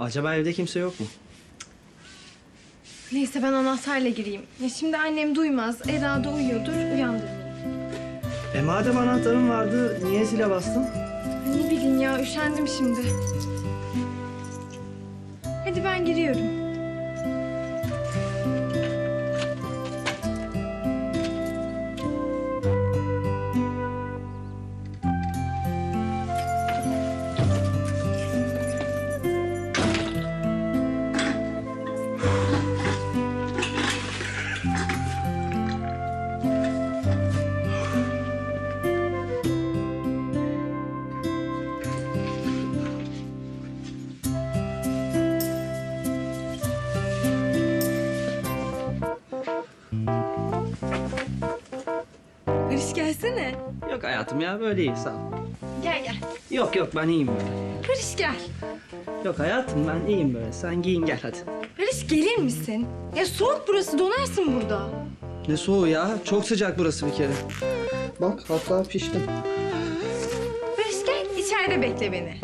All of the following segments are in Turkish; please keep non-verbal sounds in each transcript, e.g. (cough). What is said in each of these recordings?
Acaba evde kimse yok mu? Neyse ben anahtarla gireyim. Ya şimdi annem duymaz. Eda da uyuyordur. Uyandırmayayım. E madem anahtarın vardı niye zile bastın? Ne bileyim ya üşendim şimdi. Hadi ben giriyorum. Yok hayatım ya böyle iyi sağ ol. Gel gel. Yok yok ben iyiyim böyle. Barış gel. Yok hayatım ben iyiyim böyle. Sen giyin gel hadi. Barış gelir misin? Ya soğuk burası donarsın burada. Ne soğuğu ya. Çok sıcak burası bir kere. Bak hatta piştim. Barış gel içeride bekle beni.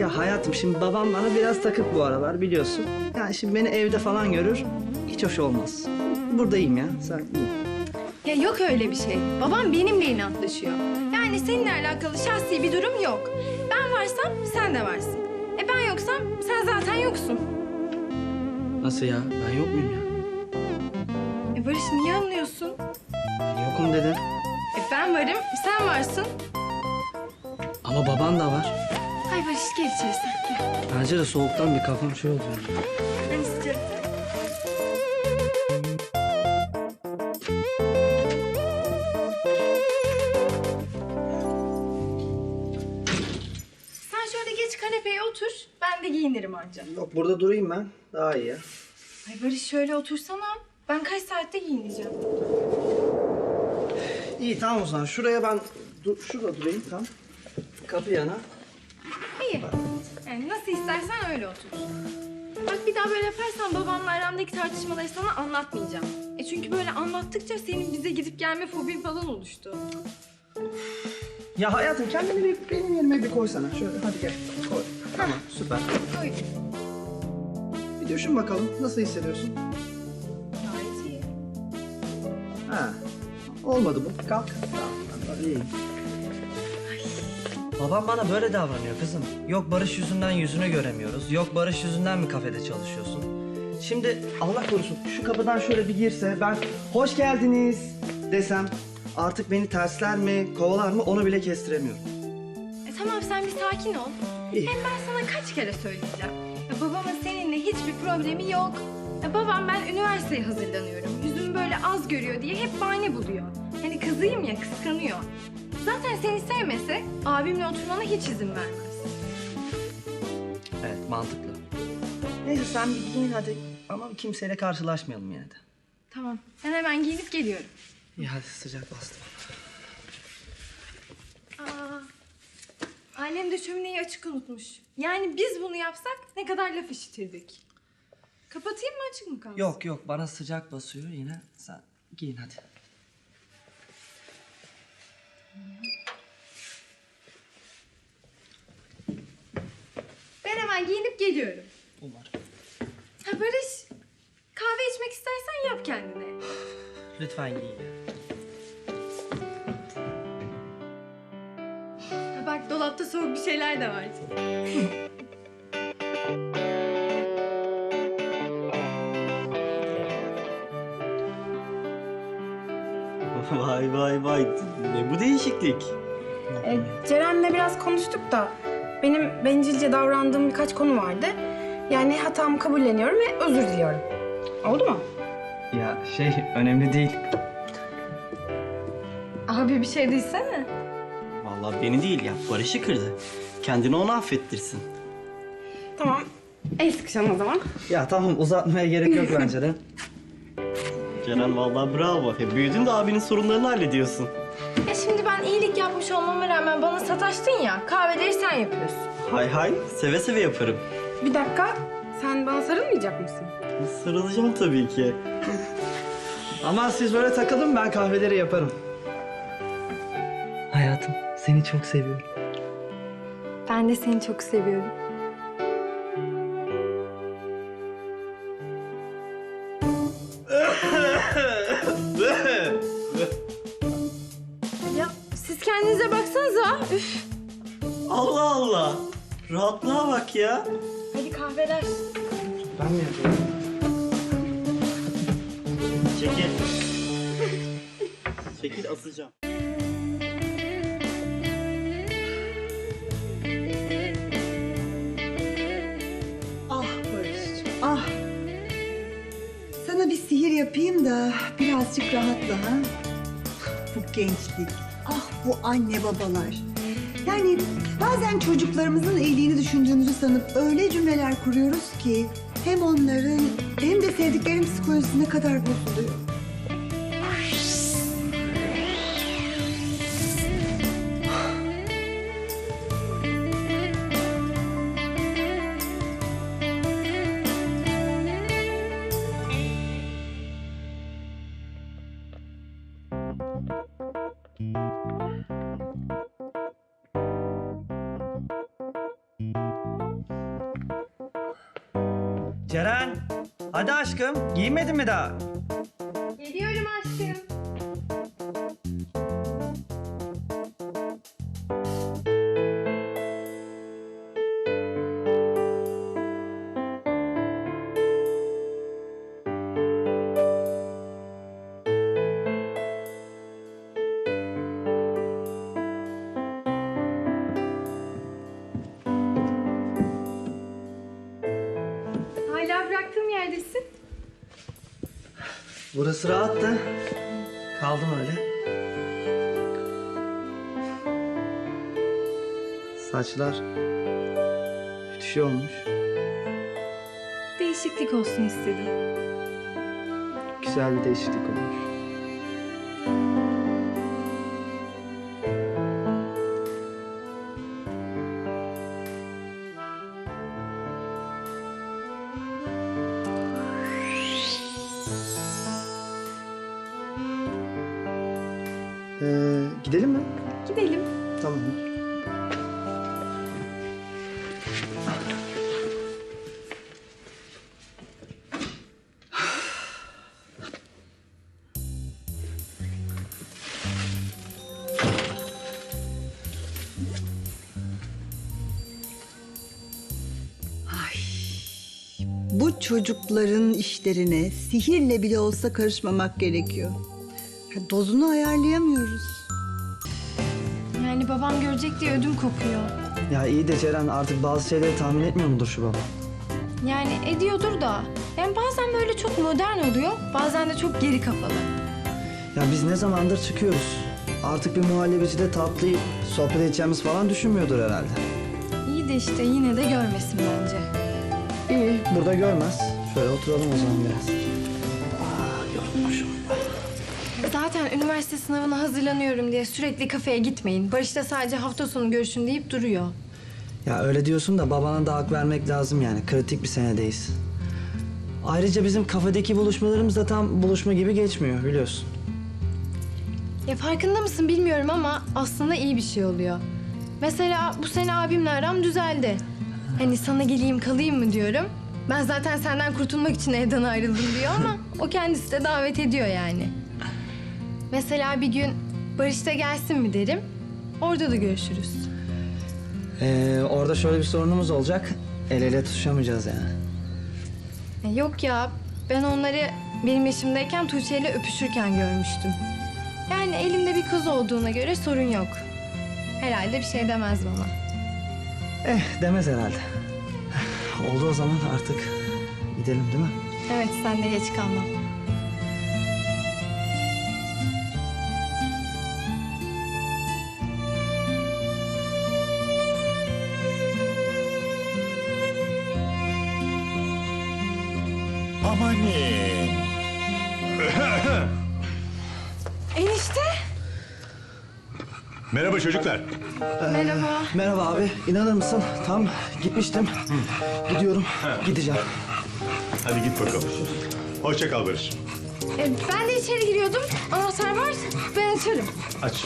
Ya hayatım şimdi babam bana biraz takık bu aralar biliyorsun. Yani şimdi beni evde falan görür. Hiç hoş olmaz. Buradayım ya. Sen giyin. Ya yok öyle bir şey. Babam benimle inatlaşıyor. Yani seninle alakalı şahsi bir durum yok. Ben varsam sen de varsın. E ben yoksam sen zaten yoksun. Nasıl ya? Ben yok muyum ya? E Barış niye anlıyorsun? Ben yokum dedim. E ben varım, sen varsın. Ama baban da var. Hay Barış gel içeri sen. Bence de soğuktan bir kafam şey oluyor. Ben anca. Yok burada durayım ben. Daha iyi ya. Ay Barış şöyle otursana. Ben kaç saatte giyineceğim? İyi tamam o zaman. Şuraya ben dur, şurada durayım tamam. Kapı yana. İyi. Yani nasıl istersen öyle otur. Bak bir daha böyle yaparsan babamla aramdaki tartışmaları sana anlatmayacağım. E çünkü böyle anlattıkça senin bize gidip gelme fobin falan oluştu. Ya hayatım kendini bir benim yerime bir koysana. Şöyle hadi gel. Koy. Tamam süper. Oy. Bir düşün bakalım. Nasıl hissediyorsun? Gayet iyi. Ha. Olmadı bu. Kalk. Tamam iyiyim. Babam bana böyle davranıyor kızım. Yok Barış yüzünden yüzünü göremiyoruz. Yok Barış yüzünden mi kafede çalışıyorsun? Şimdi Allah korusun şu kapıdan şöyle bir girse ben hoş geldiniz desem artık beni tersler mi kovalar mı onu bile kestiremiyorum. E tamam sen bir sakin ol. İyi. Hem ben sana kaç kere söyleyeceğim. Ya babamın seninle hiçbir problemi yok. Ya babam ben üniversiteye hazırlanıyorum. Yüzümü böyle az görüyor diye hep bahane buluyor. Hani kızıyım ya kıskanıyor. Zaten seni sevmese abimle oturmana hiç izin vermez. Evet mantıklı. Neyse sen bir giyin hadi ama kimseyle karşılaşmayalım yine de. Tamam ben hemen giyinip geliyorum. Hadi sıcak bastım. Aa, annem de şömineyi açık unutmuş. Yani biz bunu yapsak ne kadar laf işitirdik. Kapatayım mı açık mı kalsın? Yok yok bana sıcak basıyor yine sen giyin hadi. Ben hemen giyinip geliyorum. Umarım. Ha Barış, kahve içmek istersen yap kendine. (sighs) Lütfen giyin. Ha bak dolapta soğuk bir şeyler de var. (laughs) Vay vay vay. Ne bu değişiklik? E, Ceren'le biraz konuştuk da benim bencilce davrandığım birkaç konu vardı. Yani hatamı kabulleniyorum ve özür diliyorum. Oldu mu? Ya şey önemli değil. Abi bir şey değilsene. Vallahi beni değil ya. Barış'ı kırdı. Kendini ona affettirsin. Tamam. El sıkışalım o zaman. Ya tamam uzatmaya gerek yok bence de. (laughs) Ceren vallahi bravo. Ya büyüdün de abinin sorunlarını hallediyorsun. Ya şimdi ben iyilik yapmış olmama rağmen bana sataştın ya. Kahveleri sen yapıyorsun. Hay hay. Seve seve yaparım. Bir dakika. Sen bana sarılmayacak mısın? Sarılacağım tabii ki. Ama siz böyle takılın ben kahveleri yaparım. Hayatım seni çok seviyorum. Ben de seni çok seviyorum. ya siz kendinize baksanıza. Üf. Allah Allah. Rahatlığa bak ya. Hadi kahveler. Mi yapıyorum? Çekil. Çekil asacağım. Ah ah. Sana bir sihir yapayım da birazcık rahatla ha. Bu gençlik, ah bu anne babalar. Yani bazen çocuklarımızın iyiliğini düşündüğümüzü sanıp öyle cümleler kuruyoruz ki hem onların hem de sevdiklerin psikolojisi ne kadar bozuluyor. Ceren, hadi aşkım. Giyinmedin mi daha? Burası rahat da kaldım öyle. Saçlar müthiş olmuş. Değişiklik olsun istedim. Güzel bir değişiklik olmuş. Çocukların işlerine sihirle bile olsa karışmamak gerekiyor. Ha, Dozunu ayarlayamıyoruz. Yani babam görecek diye ödüm kopuyor. Ya iyi de Ceren artık bazı şeyleri tahmin etmiyor mudur şu baba? Yani ediyordur da. Yani bazen böyle çok modern oluyor, bazen de çok geri kafalı. Ya biz ne zamandır çıkıyoruz. Artık bir muhallebicide tatlı sohbet edeceğimiz falan düşünmüyordur herhalde. İyi de işte yine de görmesin bence. İyi, burada görmez. Şöyle oturalım o zaman biraz. Aa, yorulmuşum. Zaten üniversite sınavına hazırlanıyorum diye sürekli kafeye gitmeyin. Barış da sadece hafta sonu görüşün deyip duruyor. Ya öyle diyorsun da babana da hak vermek lazım yani. Kritik bir senedeyiz. Ayrıca bizim kafedeki buluşmalarımız da tam buluşma gibi geçmiyor biliyorsun. Ya farkında mısın bilmiyorum ama aslında iyi bir şey oluyor. Mesela bu sene abimle aram düzeldi. Hani sana geleyim kalayım mı diyorum. Ben zaten senden kurtulmak için evden ayrıldım diyor ama (laughs) o kendisi de davet ediyor yani. Mesela bir gün Barış da gelsin mi derim. Orada da görüşürüz. Ee, orada şöyle bir sorunumuz olacak. El ele tutuşamayacağız yani. Ya Yok ya ben onları benim yaşımdayken Tuğçe ile öpüşürken görmüştüm. Yani elimde bir kız olduğuna göre sorun yok. Herhalde bir şey demez bana. Eh demez herhalde. Oldu o zaman artık gidelim değil mi? Evet sen de geç kalma. Merhaba çocuklar. Merhaba. Merhaba abi. İnanır mısın? Tam gitmiştim. Gidiyorum. Gideceğim. Hadi git bakalım. Hoşça kal Barış. E, ben de içeri giriyordum. Anahtar var. Ben açarım. Aç.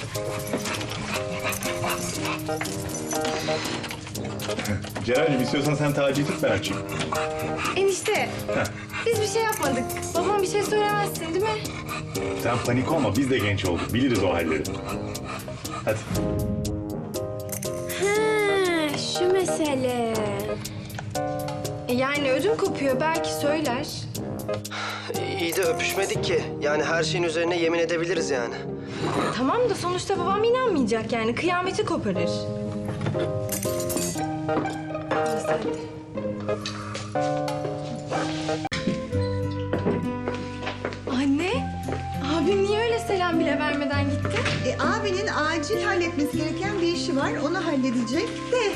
Ceren'cim istiyorsan sen taciyi tut ben açayım. Enişte. Biz bir şey yapmadık. Babam bir şey söylemezsin değil mi? Sen panik olma biz de genç olduk biliriz o halleri. Hadi. Ha, şu mesele. E yani ödüm kopuyor belki söyler. İyi de öpüşmedik ki. Yani her şeyin üzerine yemin edebiliriz yani. Tamam da sonuçta babam inanmayacak yani kıyameti koparır. Neyse hadi. Abim niye öyle selam bile vermeden gitti? E, abinin acil halletmesi gereken bir işi var. Onu halledecek de.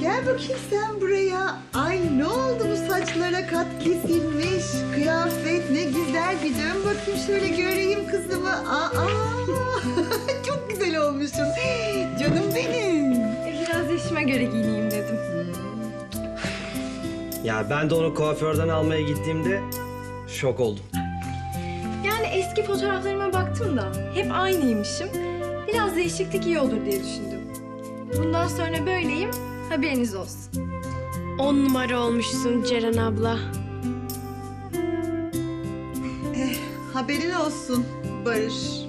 Gel bakayım sen buraya. Ay ne oldu bu saçlara kat kesilmiş. Kıyafet ne güzel. Bir dön bakayım şöyle göreyim kızımı. Aa, (laughs) çok güzel olmuşsun. Canım benim. E, biraz yaşıma göre giyineyim dedim. Ya ben de onu kuaförden almaya gittiğimde şok oldum. Yani eski fotoğraflarıma baktım da hep aynıymışım. Biraz değişiklik iyi olur diye düşündüm. Bundan sonra böyleyim, haberiniz olsun. On numara olmuşsun Ceren abla. Haberin olsun Barış.